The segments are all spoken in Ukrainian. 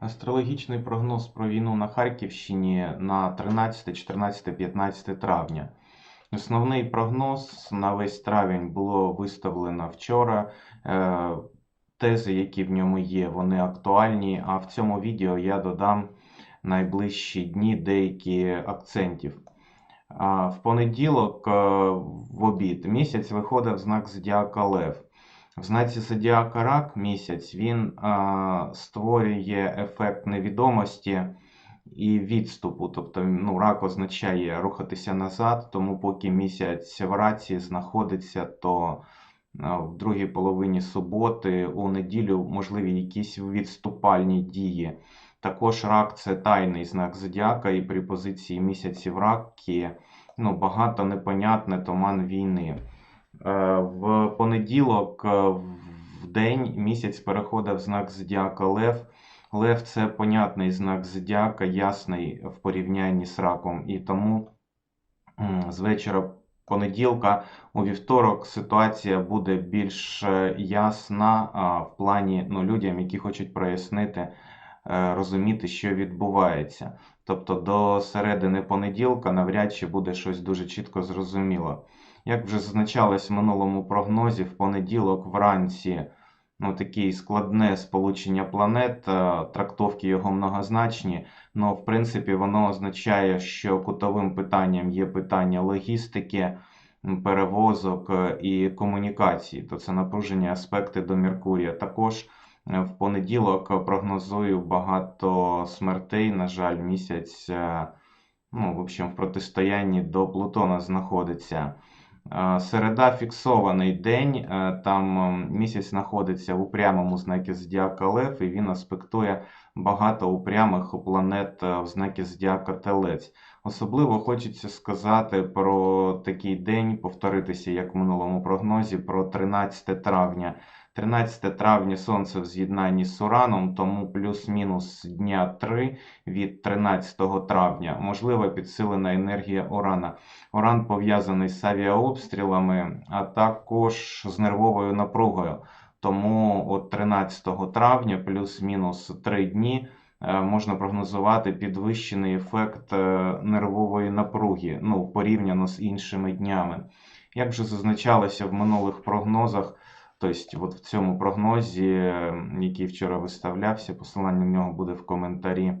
Астрологічний прогноз про війну на Харківщині на 13, 14, 15 травня. Основний прогноз на весь травень було виставлено вчора. Е, Тези, які в ньому є, вони актуальні. А в цьому відео я додам найближчі дні деякі акцентів. В понеділок е, в обід місяць виходив знак Зодіака Лев. В знаці Зодіака Рак місяць він а, створює ефект невідомості і відступу. Тобто ну, рак означає рухатися назад, тому поки місяць в раці знаходиться, то в другій половині суботи, у неділю можливі якісь відступальні дії. Також рак це тайний знак зодіака, і при позиції місяці в ракі ну, багато непонятне туман війни. Е, В понеділок е, в день місяць переходив знак зодіака Лев. Лев це понятний знак зодіака, ясний в порівнянні з раком. І тому з вечора понеділка у вівторок ситуація буде більш е, ясна в плані ну, людям, які хочуть прояснити, розуміти, що відбувається. Тобто до середини понеділка навряд чи буде щось дуже чітко зрозуміло. Як вже зазначалось в минулому прогнозі, в понеділок вранці ну, таке складне сполучення планет, е, трактовки його многозначні, але в принципі воно означає, що кутовим питанням є питання логістики, перевозок е, і комунікації, то це напружені аспекти до Меркурія. Також в понеділок прогнозую багато смертей. На жаль, місяць е, ну, в общем, в протистоянні до Плутона знаходиться. Е, Середа фіксований день, е, там місяць знаходиться в упрямому знакі Зодіака Лев, і він аспектує багато упрямих планет е, в знакі Зодіака Телець. Особливо хочеться сказати про такий день, повторитися, як в минулому прогнозі, про 13 травня. 13 травня Сонце в з'єднанні з Ураном, тому плюс-мінус дня 3 від 13 травня. Можлива підсилена енергія Урана. Уран пов'язаний з авіаобстрілами, а також з нервовою напругою. Тому от 13 травня, плюс-мінус 3 дні, е, можна прогнозувати підвищений ефект е, нервової напруги, ну, порівняно з іншими днями. Як вже зазначалося в минулих прогнозах, тобто от в цьому прогнозі, який вчора виставлявся, посилання на нього буде в коментарі.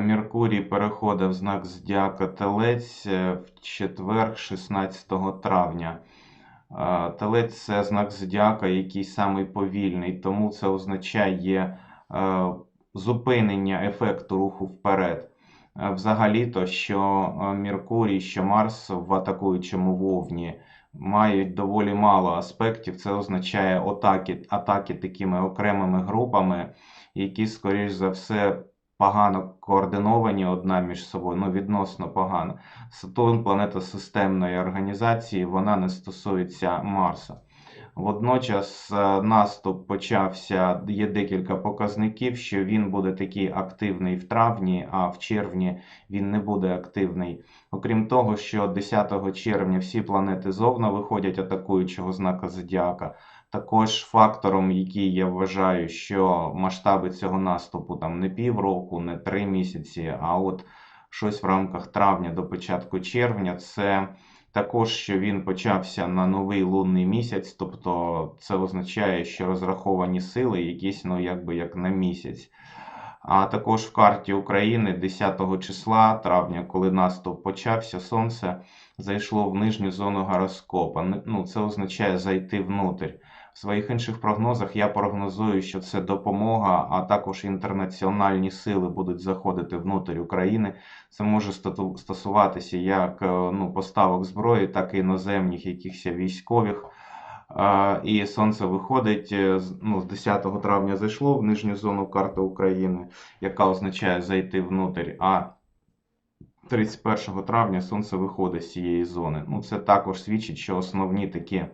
Меркурій переходив знак Зодіака Телець е, в четвер, 16 травня. Телець це знак Зодіака, який самий повільний, тому це означає е, зупинення ефекту руху вперед. Е, Взагалі-то, що Меркурій, що Марс в атакуючому вовні мають доволі мало аспектів. Це означає атаки, атаки такими окремими групами, які, скоріш за все, погано координовані одна між собою, ну відносно погано. Сатурн планета системної організації, вона не стосується Марса. Водночас е, наступ почався, є декілька показників, що він буде такий активний в травні, а в червні він не буде активний. Окрім того, що 10 червня всі планети зовна виходять атакуючого знака Зодіака. Також фактором, який я вважаю, що масштаби цього наступу там не півроку, не три місяці, а от щось в рамках травня до початку червня, це також, що він почався на новий лунний місяць, тобто це означає, що розраховані сили якісь, ну якби як на місяць. А також в карті України 10 числа травня, коли наступ почався, сонце зайшло в нижню зону гороскопа. Ну, це означає зайти внутрь. Своїх інших прогнозах я прогнозую, що це допомога, а також інтернаціональні сили будуть заходити внутрь України. Це може стосуватися як е, ну, поставок зброї, так і іноземних якихось військових. Е, І сонце виходить е, ну, з 10 травня зайшло в нижню зону карти України, яка означає зайти внутрь. А 31 травня сонце виходить з цієї зони. Ну, це також свідчить, що основні такі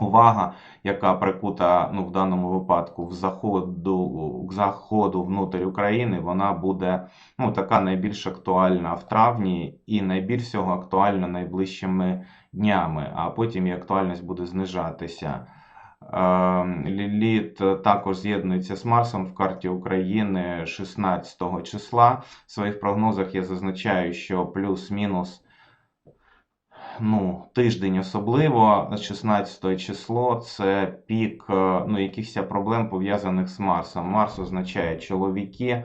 увага, яка прикута ну, в даному випадку в заходу, к заходу внутрь України, вона буде ну, така найбільш актуальна в травні і найбільш всього актуальна найближчими днями, а потім і актуальність буде знижатися. Е, Ліліт також з'єднується з Марсом в карті України 16 числа. В своїх прогнозах я зазначаю, що плюс-мінус ну, тиждень особливо, 16 число це пік е, ну, якихось проблем пов'язаних з Марсом. Марс означає чоловіки,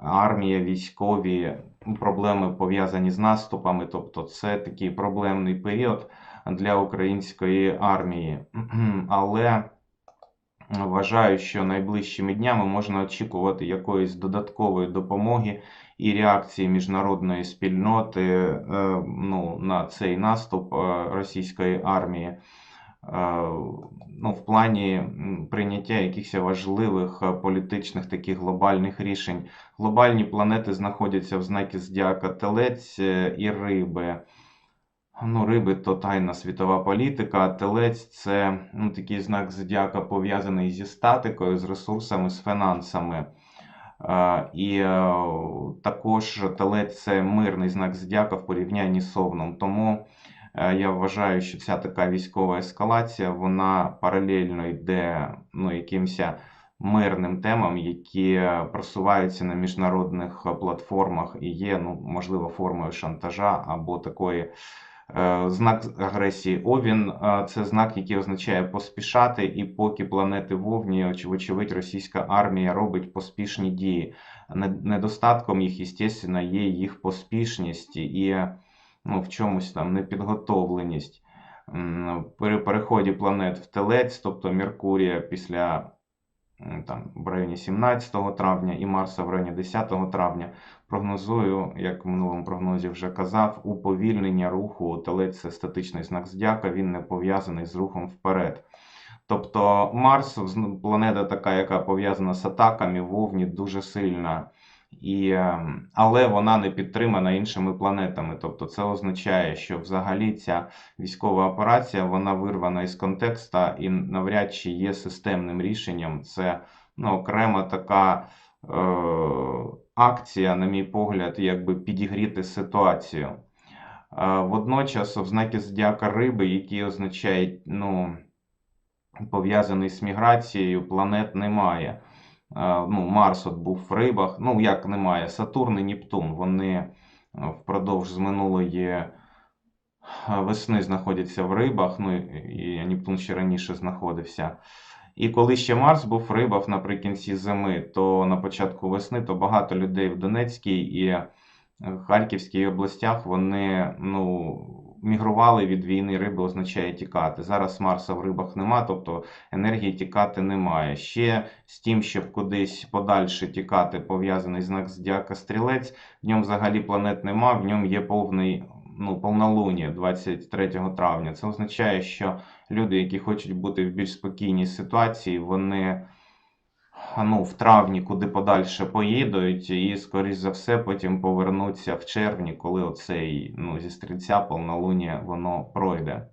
армія, військові, ну, проблеми пов'язані з наступами. Тобто це такий проблемний період для української армії. Але вважаю, що найближчими днями можна очікувати якоїсь додаткової допомоги і реакції міжнародної спільноти е, ну, на цей наступ е, російської армії. е, Ну, в плані прийняття якихось важливих політичних таких глобальних рішень. Глобальні планети знаходяться в знакі Зодіака Телець і Риби. Ну, риби то тайна світова політика, а телець це ну, такий знак зодіака пов'язаний зі статикою, з ресурсами, з фінансами. Е, І е, також телець це мирний знак зодіака в порівнянні з Овном. Тому е, я вважаю, що ця така військова ескалація, вона паралельно йде ну, якимось мирним темам, які просуваються на міжнародних платформах і є, ну, можливо, формою шантажа або такої. Е, Знак агресії Овін е, це знак, який означає поспішати, і поки планети вовні, оч- вочевидь, російська армія робить поспішні дії. Недостатком їх, звісно, є їх поспішність і ну, в чомусь там непідготовленість. При переході планет в Телець, тобто Меркурія після там, в районі 17 травня і Марса в районі 10 травня, прогнозую, як в минулому прогнозі вже казав, уповільнення руху телець це статичний знак здяка, він не пов'язаний з рухом вперед. Тобто Марс планета така, яка пов'язана з атаками, вовні дуже сильна. І, ем, але вона не підтримана іншими планетами. Тобто це означає, що взагалі ця військова операція вона вирвана із контекста і навряд чи є системним рішенням. Це ну, окрема така е, акція, на мій погляд, якби підігріти ситуацію. Е, водночас, в знакі зодіака риби, які означають, ну, пов'язаний з міграцією, планет немає. Е, Ну, Марс от був в рибах. Ну, як немає, Сатурн і Нептун. Вони е, впродовж з минулої е, весни знаходяться в рибах. Ну, і Нептун ще раніше знаходився. І коли ще Марс був в рибах наприкінці зими, то на початку весни, то багато людей в Донецькій і Харківській областях вони ну, мігрували від війни. Риби означає тікати. Зараз Марса в рибах нема, тобто енергії тікати немає. Ще з тим, щоб кудись подальше тікати, пов'язаний знак Зодіака Стрілець, в ньому взагалі планет нема, в ньому є повний. Ну, повнолуння 23 травня. Це означає, що люди, які хочуть бути в більш спокійній ситуації, вони ну, в травні куди подальше поїдуть, і, скоріш за все, потім повернуться в червні, коли оцей ну, зі стрільця повнолуння воно пройде.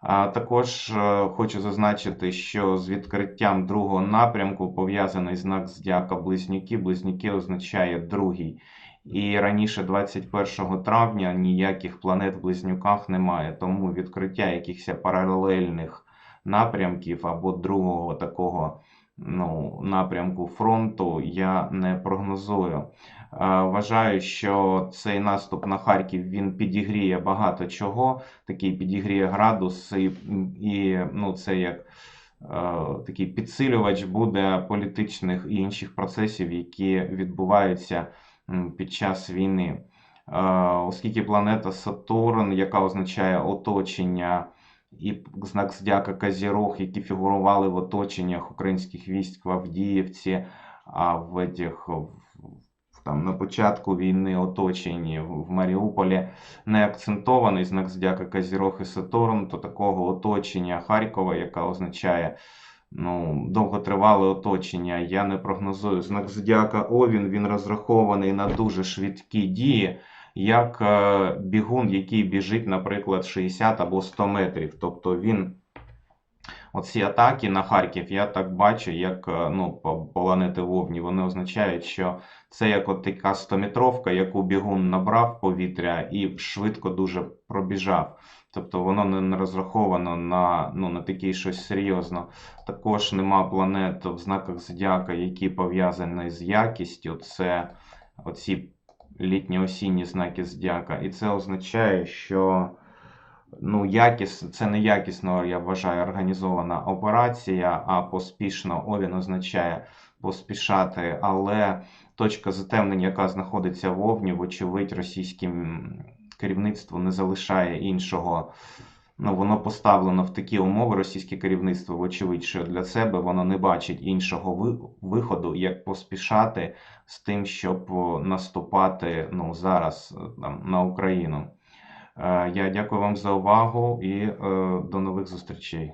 А також е, хочу зазначити, що з відкриттям другого напрямку пов'язаний знак зодіака Близнюки. Близнюки означає другий. І раніше 21 травня ніяких планет в близнюках немає, тому відкриття якихось паралельних напрямків або другого такого ну, напрямку фронту я не прогнозую. Е, Вважаю, що цей наступ на Харків він підігріє багато чого, такий підігріє градус, і, і ну, це як е, такий підсилювач буде політичних і інших процесів, які відбуваються під час війни. Е, Оскільки планета Сатурн, яка означає оточення, і знак зодіака Козірог, які фігурували в оточеннях українських військ в Авдіївці, а в этих, там, на початку війни оточені в Маріуполі, не акцентований знак зодіака Козірог і Сатурн, то такого оточення Харкова, яка означає ну, довготривале оточення, я не прогнозую. Знак зодіака Овін, він розрахований на дуже швидкі дії як е, бігун, який біжить, наприклад, 60 або 100 метрів. Тобто він. Оці атаки на Харків, я так бачу, як е, ну, по планети Вовні, вони означають, що це як от така 100-метровка, яку бігун набрав повітря і швидко дуже пробіжав. Тобто воно не не розраховано на, ну, на таке щось серйозно. Також нема планет в знаках зодіака, які пов'язані з якістю. Це оці літньо-осінні знаки зодіака. І це означає, що ну, якіс, це не якісно, я вважаю, організована операція, а поспішно Овін означає поспішати, але точка затемнення, яка знаходиться в Овні, вочевидь, російським керівництво не залишає іншого. Ну, воно поставлено в такі умови російське керівництво, вочевидь, що для себе воно не бачить іншого ви- виходу, як поспішати з тим, щоб наступати ну, зараз е, там, на Україну. Е, Я дякую вам за увагу і е, до нових зустрічей.